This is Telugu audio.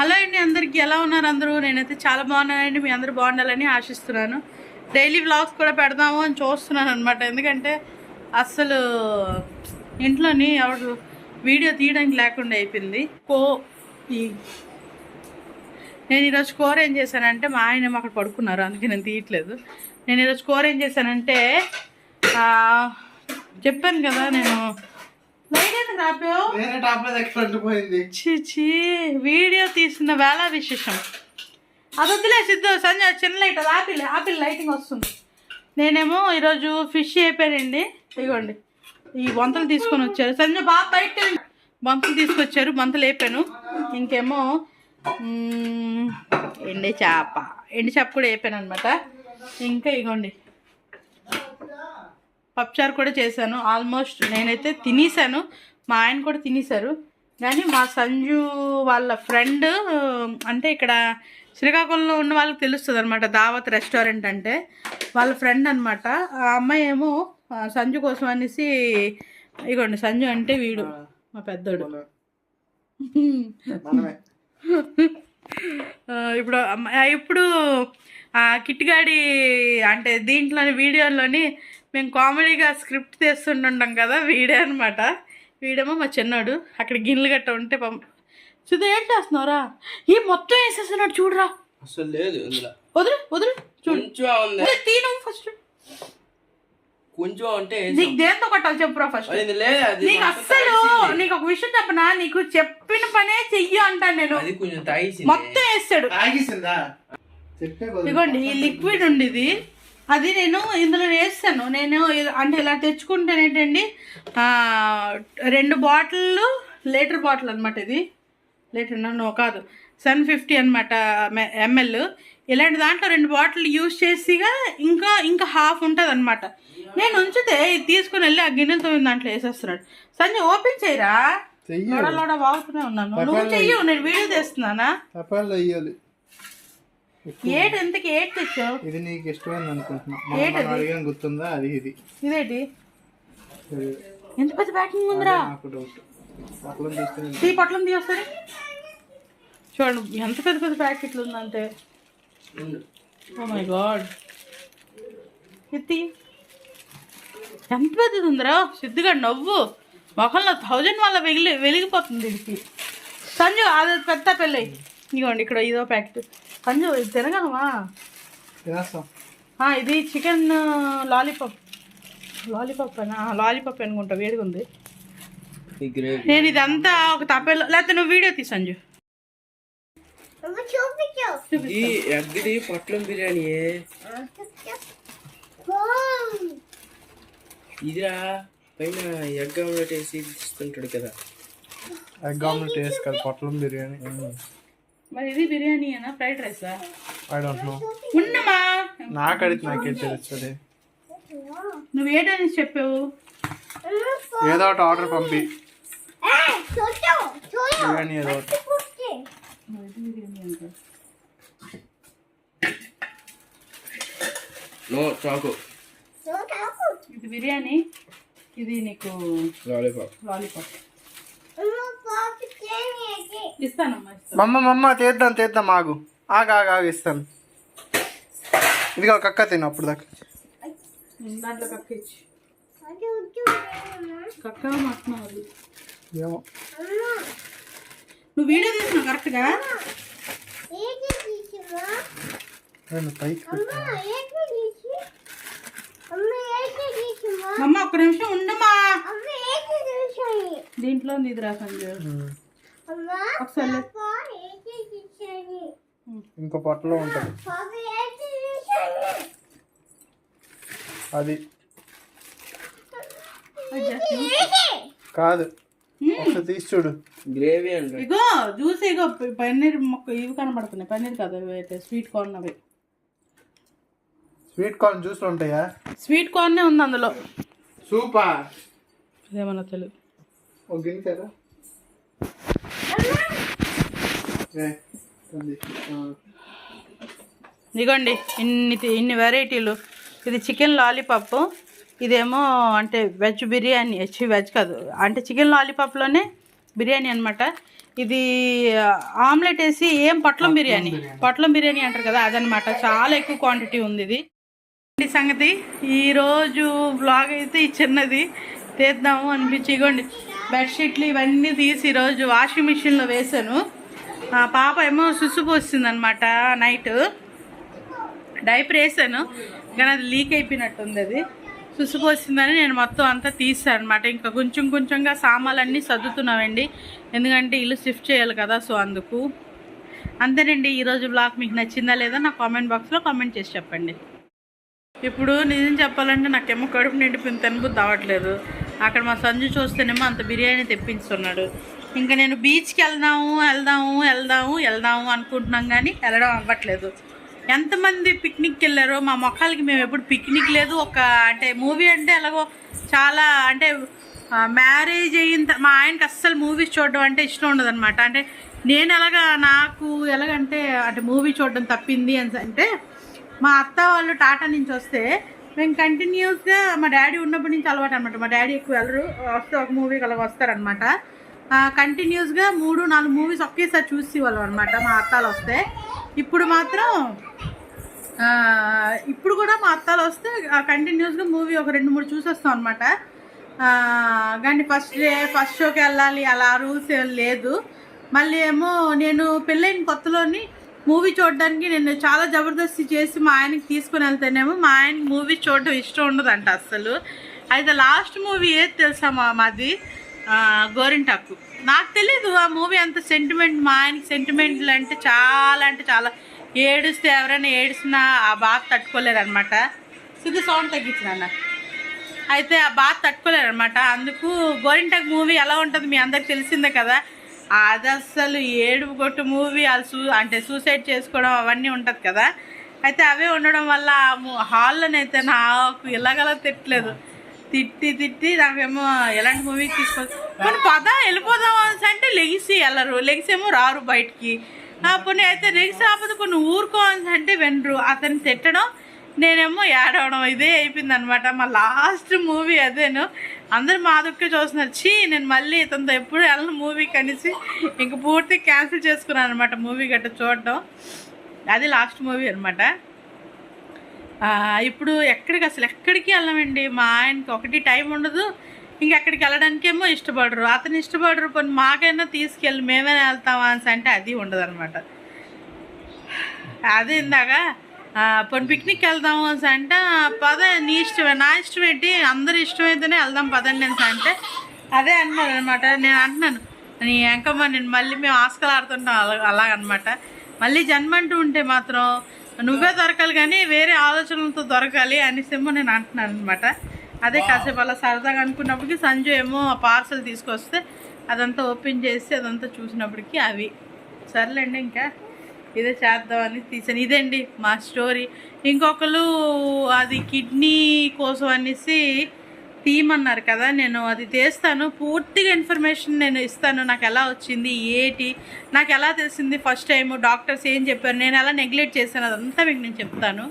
హలో అండి అందరికీ ఎలా ఉన్నారు అందరూ? నేనైతే చాలా బాగున్నానండి మీ అందరూ బాగుండాలని ఆశిస్తున్నాను. డైలీ వ్లాగ్స్ కూడా పెడదాము అని చూస్తున్నాను అనమాట ఎందుకంటే అస్సలు ఇంట్లోని ఎవరు వీడియో తీయడానికి లేకుండా అయిపోయింది. కో ఈ నేను ఈరోజు కూర ఏం చేశానంటే మా ఆయన అక్కడ పడుకున్నారు అందుకే నేను తీయట్లేదు. నేను ఈరోజు కూర ఏం చేశానంటే చెప్పాను కదా నేను వేరే టాప్లో ఎక్కడ పోయింది చిచి వీడియో తీసిన వేళ విశేషం. అది వద్దులే సిద్ధు సంజయ్ చిన్న లైట్ అది ఆపిల్ ఆపిల్ లైటింగ్ వస్తుంది. నేనేమో ఈరోజు ఫిష్ అయిపోయానండి ఇదిగోండి ఈ బొంతలు తీసుకొని వచ్చారు. సంజయ్ బాగా బయట బొంతలు తీసుకొచ్చారు బొంతలు వేపాను. ఇంకేమో ఎండి చేప. ఎండి చేప కూడా వేపాను అనమాట ఇంకా ఇగోండి పప్పుచారు కూడా చేశాను. ఆల్మోస్ట్ నేనైతే తినేసాను మా ఆయన కూడా తినేశారు. కానీ మా సంజు వాళ్ళ ఫ్రెండ్ అంటే ఇక్కడ శ్రీకాకుళంలో ఉన్న వాళ్ళకి తెలుస్తుంది అనమాట దావత్ రెస్టారెంట్ అంటే. వాళ్ళ ఫ్రెండ్ అనమాట ఆ అమ్మాయి ఏమో సంజు కోసం అనేసి ఇగోండి సంజు అంటే వీడు మా పెద్దోడు. ఇప్పుడు ఇప్పుడు కిట్గాడి అంటే దీంట్లోని వీడియోలోని మేము కామెడీగా స్క్రిప్ట్ తీస్తుంటుంటాం కదా వీడే అనమాట వీడేమో మా చిన్నాడు. అక్కడ గిన్నెలు గట్ట ఉంటే పం సుధా ఏం చేస్తున్నావురా? ఈ మొత్తం వేసేస్తున్నాడు చూడురా. అసలు లేదు వదులు వదులు చూడు. తీను ఫస్ట్ కొంచెం అంటే నీకు దేంతో కొట్టాలి చెప్పురా ఫస్ట్ నీకు అస్సలు. నీకు ఒక విషయం చెప్పనా? నీకు చెప్పిన పనే చెయ్యి అంటాను నేను. అది కొంచెం తాగేసింది. మొత్తం వేస్తాడు. ఇదిగోండి ఈ లిక్విడ్ ఉంది ఇది అది నేను ఇందులో వేస్తాను. నేను అంటే ఇలా తెచ్చుకుంటే ఏంటండి ఆ, రెండు బాటిళ్ళు లీటర్ బాటిల్ అనమాట ఇది. లీటర్ నన్ను కాదు. సెవెన్ ఫిఫ్టీ అనమాట ఎంఎల్. ఇలాంటి దాంట్లో రెండు బాటిల్ యూజ్ చేసిగా ఇంకా ఇంకా హాఫ్ ఉంటుంది అనమాట నేను ఉంచితే ఇది తీసుకుని వెళ్ళి ఆ గిన్నెలతో దాంట్లో వేసేస్తున్నాడు. సంజయ్ ఓపెన్ చేయరా? లోడ లోడ వాగుతూనే ఉన్నాను. నువ్వు చెయ్యు నేను వీడియో తీస్తున్నానా? ఏటి ఎంతకి ఏటి తెచ్చావు? ఇది నీకు ఇష్టమైంది అనుకుంటున్నా. అడిగాను గుర్తుందా? అది ఇది. ఇదేటి? ఇది. ఎంత పెద్ద ప్యాకింగ్ ఉందిరా? తీ పొట్లం తీయొస్తుంది చూడండి ఎంత పెద్ద పెద్ద ప్యాకెట్లు ఉందంటే. ఓ మై గాడ్ ఎత్తి ఎంత పెద్దది ఉందిరా? సిద్ధిగా నవ్వు. మొఖంలో థౌజండ్ వల్ల వెగిలి వెలిగిపోతుంది దీనికి. సంజు అది పెద్ద పెళ్ళి ఇదిగోండి ఇక్కడ ఇదో ప్యాకెట్. సంజు ఇది తినగలమా తినేస్తాం ఇది చికెన్ లాలీపాప్. లాలీపాప్ అని? లాలీపాప్ అనుకుంటా వేడిగా ఉంది. ఈ గ్రేవీ. నేను ఇదంతా ఒక తప్పేలో లేకపోతే నువ్వు వీడియో తీ సంజు. ఈ ఎగ్గడి పొట్లం బిర్యానీ. ఇదిరా పైన ఎగ్ ఆమ్లెట్ వేసి ఇస్తుంటాడు కదా. ఎగ్ ఆమ్లెట్ వేసి కదా పొట్లం బిర్యానీ. మరి ఇది బిర్యానీ అనా ఫ్రైడ్ రైసా? ఐ డోంట్ నో ఉన్నమా? నాకు అడిగితే నాకే తెలుస్తుంది? నువ్వు ఏటని చెప్పావు? ఏదో ఒకటి ఆర్డర్ పంపి. బిర్యానీ ఏదో ఒకటి. నో చాకు. ఇది బిర్యానీ ఇది నీకు లాలీపాప్. లాలీపాప్. ఇస్తానమ్మా ఇస్తాను. మమ్మ మమ్మ తీద్దాం తీద్దాం ఆగు. ఆగు ఆగు ఆగు ఇస్తాను. ఇదిగో కక్క తిను అప్పుడు దాకా. దాంట్లో కక్క ఇచ్చి. కక్క మాట్లాడు ఏమో. నువ్వు వీడియో తీసినావు? కరెక్ట్గా. అమ్మ ఒక్క నిమిషం ఉండమ్మా. దీంట్లో ఇది రా సంజయ్ ఉమ్. ఒకసారి ఇంకో పొట్టలో ఉంటుంది. అది. కాదు. ఒకసారి తీసి చూడు. గ్రేవీ అంటే ఇగో జ్యూస్ ఇగో పన్నీర్ మొక్క ఇవి కనబడుతున్నాయి. పన్నీర్ కాదు అయితే స్వీట్ కార్న్ అవి. స్వీట్ కార్న్ జ్యూస్లు ఉంటాయా? స్వీట్ కార్నే ఉంది అందులో. సూపా ఏమన్నా తెలియదు ఒక గిన్నె కదా. ఇదిగోండి ఇన్ని ఇన్ని వెరైటీలు. ఇది చికెన్ లాలీపాప్ ఇదేమో అంటే వెజ్ బిర్యానీ చి వెజ్ కాదు. అంటే చికెన్ లాలీపాప్లోనే బిర్యానీ అనమాట ఇది ఆమ్లెట్ వేసి ఏం పొట్లం బిర్యానీ? పొట్లం బిర్యానీ అంటారు కదా అదనమాట చాలా ఎక్కువ క్వాంటిటీ ఉంది ఇది. సంగతి ఈరోజు బ్లాగ్ అయితే ఈ చిన్నది. తీద్దాము అనిపించి ఇగోండి బెడ్షీట్లు ఇవన్నీ తీసి ఈరోజు వాషింగ్ మిషన్లో వేసాను ఆ పాప ఏమో సుసు పోస్తుంది అనమాట నైట్. డైపర్ వేసాను కానీ అది లీక్ అయిపోయినట్టుంది అది. సుసుపోసిందని నేను మొత్తం అంతా తీసాను అనమాట ఇంకా కొంచెం కొంచెంగా సామాన్లన్నీ సర్దుతున్నామండి. ఎందుకంటే ఇల్లు షిఫ్ట్ చేయాలి కదా సో అందుకు. అంతేనండి ఈరోజు బ్లాగ్ మీకు నచ్చిందా లేదా నా కామెంట్ బాక్స్లో కామెంట్ చేసి చెప్పండి. ఇప్పుడు నిజం చెప్పాలంటే నాకేమో కడుపు నిండిపోయింది తినబుద్ధి అవ్వట్లేదు. అక్కడ మా సంజు చూస్తేనేమో అంత బిర్యానీ తెప్పించున్నాడు. ఇంకా నేను బీచ్కి వెళ్దాము వెళ్దాము వెళ్దాము వెళ్దాము అనుకుంటున్నాం కానీ వెళ్ళడం అవ్వట్లేదు. ఎంతమంది పిక్నిక్కి వెళ్ళారో మా మొక్కలకి మేము ఎప్పుడు పిక్నిక్ లేదు. ఒక అంటే మూవీ అంటే ఎలాగో చాలా అంటే మ్యారేజ్ అయిన మా ఆయనకి అస్సలు మూవీస్ చూడడం అంటే ఇష్టం ఉండదు అనమాట అంటే నేను ఎలాగా నాకు ఎలాగంటే అంటే మూవీ చూడడం తప్పింది అని అంటే మా అత్త వాళ్ళు టాటా నుంచి వస్తే మేము కంటిన్యూస్గా మా డాడీ ఉన్నప్పటి నుంచి అలవాటు అనమాట మా డాడీ ఎక్కువ వెళ్ళరు. వస్తే ఒక మూవీకి అలాగ వస్తారనమాట కంటిన్యూస్గా మూడు నాలుగు మూవీస్ ఒకేసారి చూసి వాళ్ళం అనమాట మా అత్తాలు వస్తే. ఇప్పుడు మాత్రం ఇప్పుడు కూడా మా అత్తాలు వస్తే కంటిన్యూస్గా మూవీ ఒక రెండు మూడు చూసేస్తాం అనమాట కానీ ఫస్ట్ డే ఫస్ట్ షోకి వెళ్ళాలి అలా రూల్స్ ఏం లేదు. మళ్ళీ ఏమో నేను పెళ్ళైన కొత్తలోని మూవీ చూడడానికి నేను చాలా జబర్దస్తి చేసి మా ఆయనకి తీసుకుని వెళ్తేనేమో మా ఆయన మూవీ చూడడం ఇష్టం ఉండదంట అస్సలు. అయితే లాస్ట్ మూవీ ఏది తెలుసా మా మాది గోరింటాకు. నాకు తెలీదు ఆ మూవీ అంత సెంటిమెంట్ మా ఆయనకి సెంటిమెంట్లు అంటే చాలా అంటే చాలా. ఏడుస్తే ఎవరైనా ఏడిసినా ఆ బాధ తట్టుకోలేరు అనమాట సౌండ్ తగ్గించిన అయితే ఆ బాధ తట్టుకోలేరనమాట అందుకు గోరింటాకు మూవీ ఎలా ఉంటుంది మీ అందరికి తెలిసిందే కదా. అది అస్సలు ఏడుపు కొట్టు మూవీ వాళ్ళు సూ అంటే సూసైడ్ చేసుకోవడం అవన్నీ ఉంటుంది కదా. అయితే అవే ఉండడం వల్ల ఆ హాల్లోనైతే నాకు ఇలాగలా తిట్టలేదు. తిట్టి తిట్టి నాకేమో ఎలాంటి మూవీ తీసుకో కొన్ని పద వెళ్ళిపోదాం అనేసి అంటే లెగిసి వెళ్ళరు. లెగిసేమో ఏమో రారు బయటికి. ఆ అయితే లెగిసి ఆపదు కొన్ని ఊరుకో అంటే వినరు. అతన్ని తిట్టడం నేనేమో ఏడవడం ఇదే అయిపోయింది అనమాట మా లాస్ట్ మూవీ అదేను. అందరు మా దుక్కే చూస్తున్నారు. చీ నేను మళ్ళీ ఇతనితో ఎప్పుడు వెళ్ళను మూవీ కనిసి ఇంక పూర్తి క్యాన్సిల్ చేసుకున్నాను అనమాట మూవీ గట్ట చూడడం. అది లాస్ట్ మూవీ అనమాట. ఇప్పుడు ఎక్కడికి అసలు ఎక్కడికి వెళ్ళమండి? మా ఆయనకి ఒకటి టైం ఉండదు. ఇంకెక్కడికి వెళ్ళడానికేమో ఇష్టపడరు. అతను ఇష్టపడరు కొన్ని మాకైనా తీసుకెళ్ళి మేమైనా వెళ్తామా అని అంటే అది ఉండదు అనమాట అదే ఇందాక ఆ, పోనీ పిక్నిక్ వెళ్దాము అని అంటే పద నీ ఇష్టమే నా ఇష్టం ఏంటి అందరి ఇష్టమైతేనే వెళ్దాం పదండి అని అంటే అదే అన్నారు అనమాట నేను అంటున్నాను నీ ఎంకమ్మ నేను మళ్ళీ మేము ఆస్కలు ఆడుతుంటాం అలా అలాగనమాట. మళ్ళీ జన్మ అంటూ ఉంటే మాత్రం నువ్వే దొరకాలి కానీ వేరే ఆలోచనలతో దొరకాలి అనేసేమో నేను అంటున్నాను అనమాట అదే కాసేపు అలా సరదాగా అనుకున్నప్పటికి సంజు ఏమో పార్సల్ తీసుకొస్తే అదంతా ఓపెన్ చేసి అదంతా చూసినప్పటికి అవి. సర్లేండి ఇంకా ఇదే చేద్దామని తీసాను. ఇదండి మా స్టోరీ ఇంకొకరు అది కిడ్నీ కోసం అనేసి తీయమన్నారు కదా నేను అది తీస్తాను పూర్తిగా ఇన్ఫర్మేషన్ నేను ఇస్తాను. నాకు ఎలా వచ్చింది ఏటి నాకు ఎలా తెలిసింది ఫస్ట్ టైం డాక్టర్స్ ఏం చెప్పారు? నేను ఎలా నెగ్లెక్ట్ చేశాను? అదంతా మీకు నేను చెప్తాను.